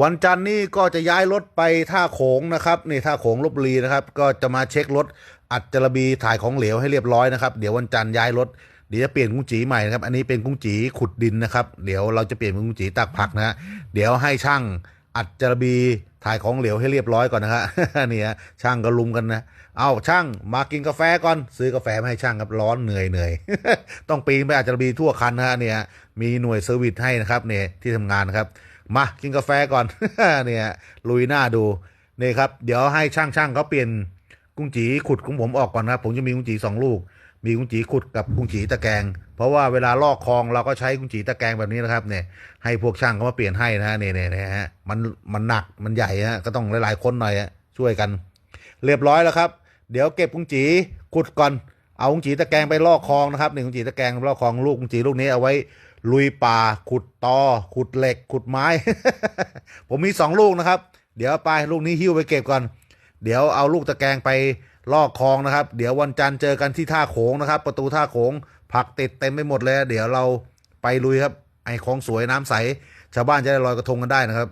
วันจันทร์นี่ก็จะย้ายรถไปท่าโขงนะครับนี่ท่าโขงลบลีนะครับ ก็จะมาเช็ครถอัดจระบีถ่ายของเหลวให้เรียบร้อยนะครับ เดี๋ยววันจันทร์ย้ายรถเดี๋ยวจะเปลี่ยนกุ้งจีใหม่นะครับ อันนี้เป็นกุ้งจีขุดดินนะครับ เดี๋ยวเราจะเปลี่ยนเป็นกุ้งจีตักผักนะฮะเดี๋ยวให้ช่างอัดจระบี ถ่ายของเหลวให้เรียบร้อยก่อนนะฮะนี่ฮะช่างก็ลุมกันนะ เอาช่างมากินกาแฟก่อน ซื้อกาแฟมาให้ช่างครับร้อนเหนื่อยเหนื่อยต้องปีนไปอาจจะบีทั่วคันนะฮะเนี่ยมีหน่วยเซอร์วิสให้นะครับเนี่ยที่ทำงานครับ มากินกาแฟก่อนเนี่ยลุยหน้าดูนี่ครับ เดี๋ยวให้ช่างช่างเขาเปลี่ยน กุ้งจีขุดของผมออกก่อนนะครับ ผมจะมีกุ้งจีสองลูก มีกุ้งจีขุดกับกุ้งจีตะแกรงเพราะว่าเวลาลอกคลองเราก็ใช้กุ้งจีตะแกรงแบบนี้นะครับเนี่ยให้พวกช่างเขามาเปลี่ยนให้นะฮะเนี่ยเนี่ยเนี่ยฮะมันมันหนักมันใหญ่ฮะก็ต้องหลายๆคนหน่อยฮะช่วยกัน เรียบร้อยแล้วครับ เดี๋ยวเก็บกุ้งจีขุดก่อนเอากุ้งจีตะแกรงไปลอกคลองนะครับหนึ่งกุ้งจีตะแกรงลอกคลองลูกกุ้งจีลูกนี้เอาไว้ลุยป่าขุดตอขุดเหล็ก ขุดไม้ ผมมีสองลูกนะครับ เดี๋ยวไปลูกนี้หิ้วไปเก็บก่อน เดี๋ยวเอาลูกตะแกรงไปลอกคลองนะครับ เดี๋ยววันจันทร์เจอกันที่ท่าโขงนะครับ ประตูท่าโขงผักติดเต็มไปหมดเลย เดี๋ยวเราไปลุยครับ ไอ้ของสวยน้ำใส ชาวบ้านจะได้ลอยกระทงกันได้นะครับ